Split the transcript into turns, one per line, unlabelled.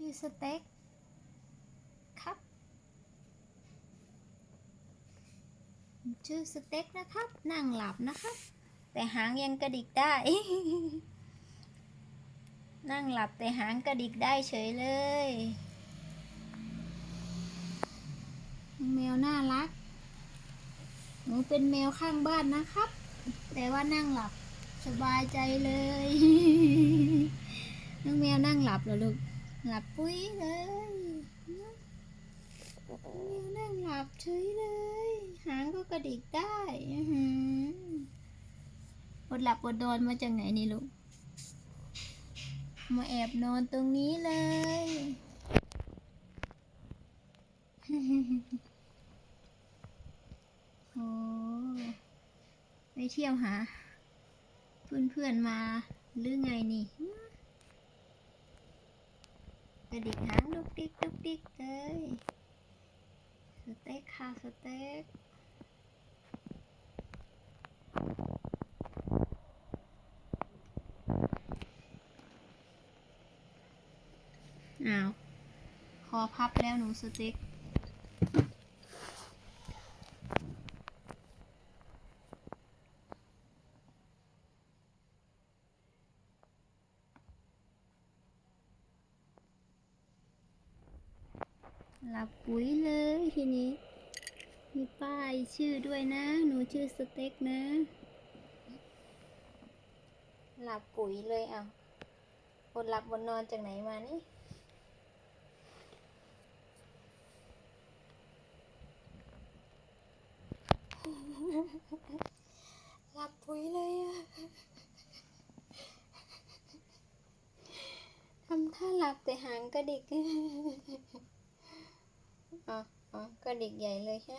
ชื่อสเต็กครับ ชื่อสเต็กนะครับ นั่งหลับนะครับ แต่หางยังกระดิกได้ นั่งหลับแต่หางกระดิกได้เฉยเลย แมวน่ารัก หนูเป็นแมวข้างบ้านนะครับ แต่ว่านั่งหลับสบายใจเลย น้องแมวนั่งหลับเหรอลูก หลับปุ้ยเลยแมวนั่งหลับเฉยเลย หางก็กระดิกได้อื้อหืออดหลับอดนอนมาจากไหนนี่ลูก มาแอบนอนตรงนี้เลยโอ้ไปเที่ยวหา เพื่อนๆมาหรือไงนี่ กระดิกหางดุกดิกดุกดิกเลยสเต็กค่ะสเต็กอ้าว คอพับแล้วหนูสเต็ก หลับปุ๋ยเลยทีนี้ มีป้ายชื่อด้วยนะ หนูชื่อสเต็กนะ หลับปุ๋ยเลยเอะบนหลับบนนอนจากไหนมานี่หลับปุ๋ยเลยอะทำท่าหลับแต่หางกระดิก อ๋ออ๋อกระดิกใหญ่เลยใช่ไหม